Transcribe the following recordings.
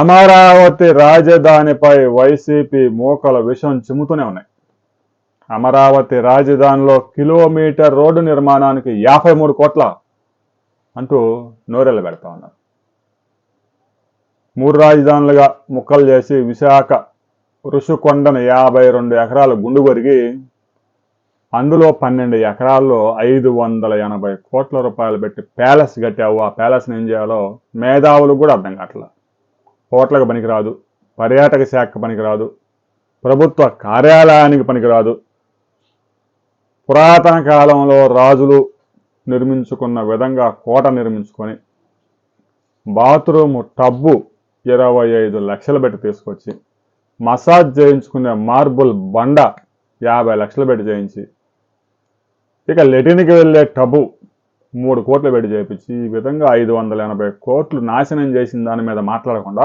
Amaravati రాజధానిపై YCP మోకల విషం చిమ్ముతూనే ఉన్నాయి. అమరావతి రాజధానిలో కిలోమీటర్ రోడ్డు నిర్మాణానికి యాభై మూడు కోట్ల అంటూ నోరెళ్ళు పెడతా ఉన్నారు. మూడు రాజధానులుగా ముక్కలు చేసి విశాఖ ఋషికొండను యాభై రెండు ఎకరాలు గుండు కొరిగి అందులో పన్నెండు ఎకరాల్లో ఐదు వందల ఎనభై కోట్ల రూపాయలు పెట్టి ప్యాలెస్ కట్టావు. ఆ ప్యాలెస్ని ఏం చేయాలో మేధావులకు కూడా అర్థం కావట్లేదు హోటల్కి పనికిరాదు పర్యాటక శాఖ పనికిరాదు ప్రభుత్వ కార్యాలయానికి పనికిరాదు. పురాతన కాలంలో రాజులు నిర్మించుకున్న విధంగా కోట నిర్మించుకొని బాత్రూము టబ్బు ఇరవై ఐదు లక్షలు పెట్టి తీసుకొచ్చి మసాజ్ చేయించుకునే మార్బుల్ బండ యాభై లక్షలు పెట్టి చేయించి ఇక లెటిన్కి వెళ్ళే టబ్బు మూడు కోట్లు పెట్టి చేయించి ఈ విధంగా ఐదు వందల ఎనభై కోట్లు నాశనం చేసిన దాని మీద మాట్లాడకుండా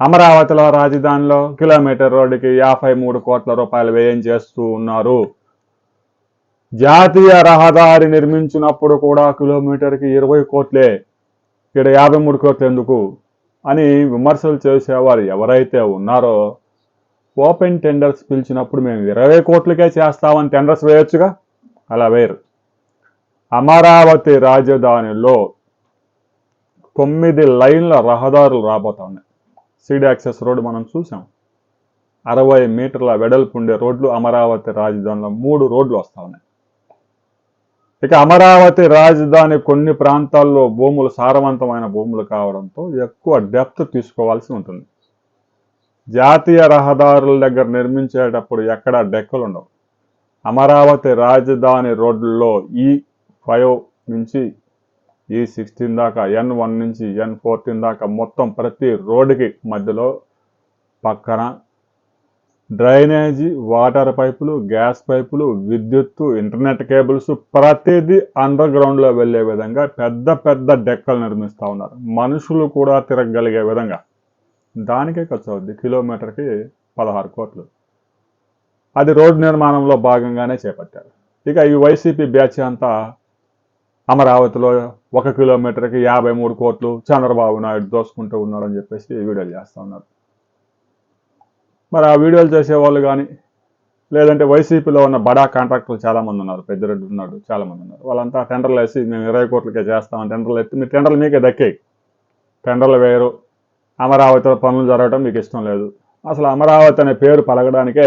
అమరావతిలో రాజధానిలో కిలోమీటర్ రోడ్డుకి యాభై మూడు కోట్ల రూపాయలు వ్యయం చేస్తూ ఉన్నారు. జాతీయ రహదారి నిర్మించినప్పుడు కూడా కిలోమీటర్కి ఇరవై కోట్లే ఇక్కడ యాభై మూడు కోట్లు ఎందుకు అని విమర్శలు చేసేవారు ఎవరైతే ఉన్నారో ఓపెన్ టెండర్స్ పిలిచినప్పుడు మేము ఇరవై కోట్లకే చేస్తామని టెండర్స్ వేయొచ్చుగా? అలా వేరు అమరావతి రాజధానిలో తొమ్మిది లైన్ల రహదారులు రాబోతా ఉన్నాయి సీడ్ యాక్సెస్ రోడ్డు మనం చూసాం. అరవై మీటర్ల వెడల్పు ఉండే రోడ్లు అమరావతి రాజధానిలో మూడు రోడ్లు వస్తూ ఉన్నాయి. ఇక అమరావతి రాజధాని కొన్ని ప్రాంతాల్లో భూములు సారవంతమైన భూములు కావడంతో ఎక్కువ డెప్త్ తీసుకోవాల్సి ఉంటుంది. జాతీయ రహదారుల దగ్గర నిర్మించేటప్పుడు ఎక్కడ డెక్కలు ఉండవు. అమరావతి రాజధాని రోడ్లలో ఈ ఫైవ్ నుంచి ఈ సిక్స్టీన్ దాకా ఎన్ వన్ నుంచి ఎన్ ఫోర్టీన్ దాకా మొత్తం ప్రతి రోడ్డుకి మధ్యలో పక్కన డ్రైనేజీ వాటర్ పైపులు గ్యాస్ పైపులు విద్యుత్తు ఇంటర్నెట్ కేబుల్స్ ప్రతిదీ అండర్ గ్రౌండ్లో వెళ్ళే విధంగా పెద్ద పెద్ద డెక్కలు నిర్మిస్తూ ఉన్నారు. మనుషులు కూడా తిరగగలిగే విధంగా. దానికే ఖర్చు అవుద్ది కిలోమీటర్కి పదహారు కోట్లు. అది రోడ్డు నిర్మాణంలో భాగంగానే చేపట్టారు. ఇక ఈ వైసీపీ బ్యాచ్ అంతా అమరావతిలో ఒక కిలోమీటర్కి యాభై మూడు కోట్లు చంద్రబాబు నాయుడు దోసుకుంటూ ఉన్నాడని చెప్పేసి వీడియోలు చేస్తూ ఉన్నారు. మరి ఆ వీడియోలు చేసేవాళ్ళు కానీ లేదంటే వైసీపీలో ఉన్న బడా కాంట్రాక్టర్లు చాలామంది ఉన్నారు పెద్దరెడ్డి ఉన్నాడు చాలామంది ఉన్నారు. వాళ్ళంతా టెండర్లు వేసి మేము ఇరవై కోట్లకే చేస్తామని టెండర్లు ఎత్తి మీ టెండర్లు మీకే దక్కాయి. టెండర్లు వేయరు. అమరావతిలో పనులు జరగడం మీకు ఇష్టం లేదు. అసలు అమరావతి అనే పేరు పలకడానికే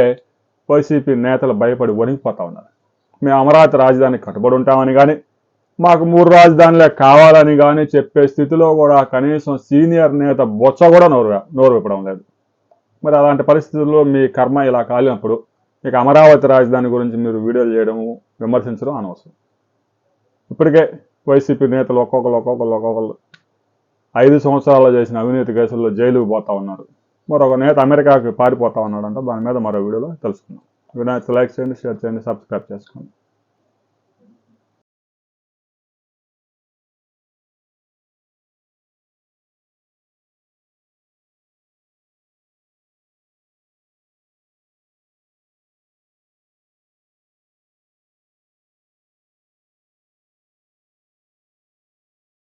వైసీపీ నేతలు భయపడి వణికిపోతా ఉన్నారు. మేము అమరావతి రాజధానికి కట్టుబడి ఉంటామని కానీ మాకు మూడు రాజధానులే కావాలని కానీ చెప్పే స్థితిలో కూడా కనీసం సీనియర్ నేత బొచ్చ కూడా నోరు నోరు విప్పడం లేదు. మరి అలాంటి పరిస్థితుల్లో మీ కర్మ ఇలా కాలినప్పుడు మీకు అమరావతి రాజధాని గురించి మీరు వీడియోలు చేయడము విమర్శించడం అనవసరం. ఇప్పటికే వైసీపీ నేతలు ఒక్కొక్కరు ఒక్కొక్కరు ఒక్కొక్కరు ఐదు సంవత్సరాలు చేసిన అవినీతి కేసుల్లో జైలుకు పోతా ఉన్నారు. మరొక నేత అమెరికాకి పారిపోతా ఉన్నాడంట. దాని మీద మరో వీడియోలో తెలుసుకుందాం. వినాయక్ లైక్ చేయండి షేర్ చేయండి సబ్స్క్రైబ్ చేసుకోండి.